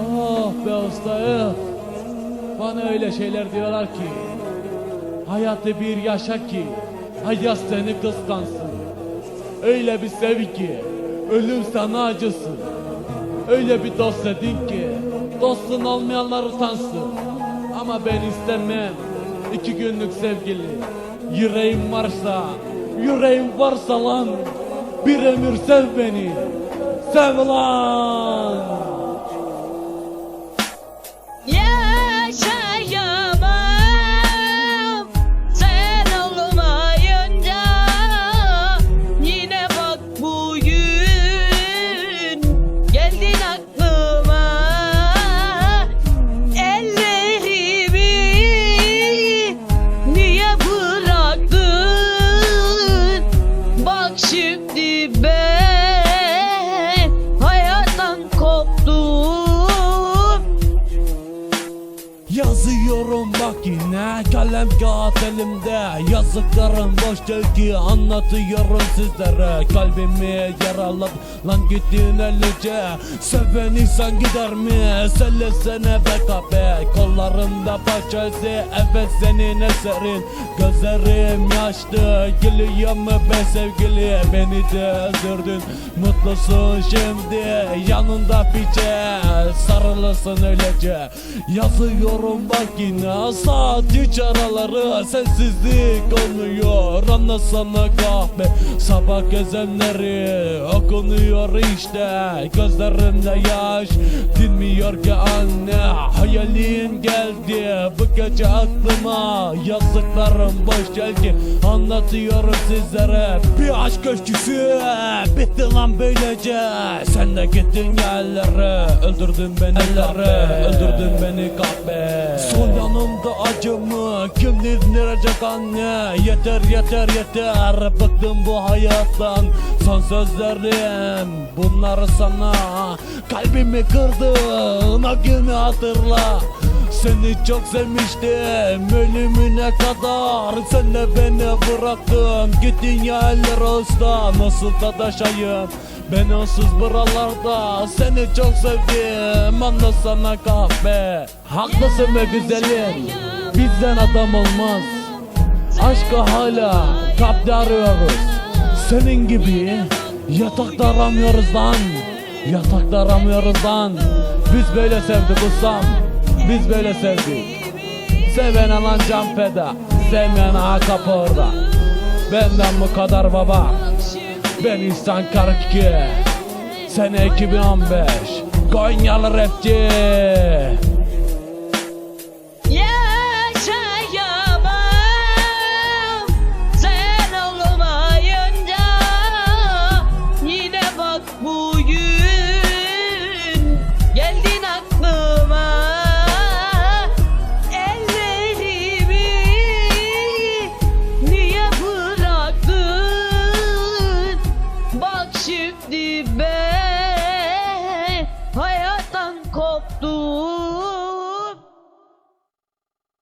Oh be ustayım. Bana öyle şeyler diyorlar ki. Hayatı bir yaşa ki. Hayat seni kıskansın. Öyle bir sev ki. Ölüm sana acısın. Öyle bir dost edin ki. Dostun olmayanlar utansın. Ama ben istemem. iki günlük sevgili. Yüreğim varsa. Yüreğim varsa lan. Bir ömür sev beni. Sev lan. Yaşayamam. Sen olmayınca Yine bak bugün geldin aklıma. Ellerimi niye bıraktın? Bak şimdi ben easy. Yazıyorum bak yine kalem kağıt elimde. Yazıklarım boş değil ki anlatıyorum sizlere. Kalbimi yaraladı lan gittin elice Seven insan gider mi? Söylesene be kabe Kollarımda parçası evet senin eserin. Gözlerim yaşlı gülüyor mu be sevgili? Beni de öldürdün mutlusun şimdi. Yanında piçe sarılırsın öylece. Yazıyorum bak yine saat üç araları Sensizlik olmuyor anlasana kahve Sabah gezenleri okunuyor işte. Gözlerimde yaş dinmiyor ki anne Hayalin geldi gece aklıma Yazdıklarım boş değil ki anlatıyorum sizlere. Bir aşk öyküsü bitti lan böylece. Sen de gittin yerlere öldürdün beni ellere Öldürdün beni kahve Son yanımda acımı kim dindirecek anne? Yeter yeter yeter bıktım bu hayattan. Son sözlerim bunları sana Kalbimi kırdın o günü hatırla seni çok sevmiştim ölümüne kadar. Sen de beni bıraktın Gittin ya eller usta Nasıl tadaşayım? Ben onsuz buralarda Seni çok sevdim. Anlasana kahve Haklısın be güzelim. Bizden adam olmaz. Aşkı hala kalpte arıyoruz. Senin gibi Yatakta aramıyoruz lan. Yatakta aramıyoruz lan. Biz böyle sevdik ustam Biz böyle sevdik. Seven alan can feda Sevmeyen ağa kapı orada. Benden bu kadar baba Ben İhsan 42 Sene 2015 Konyalı rapçi hayattan koptum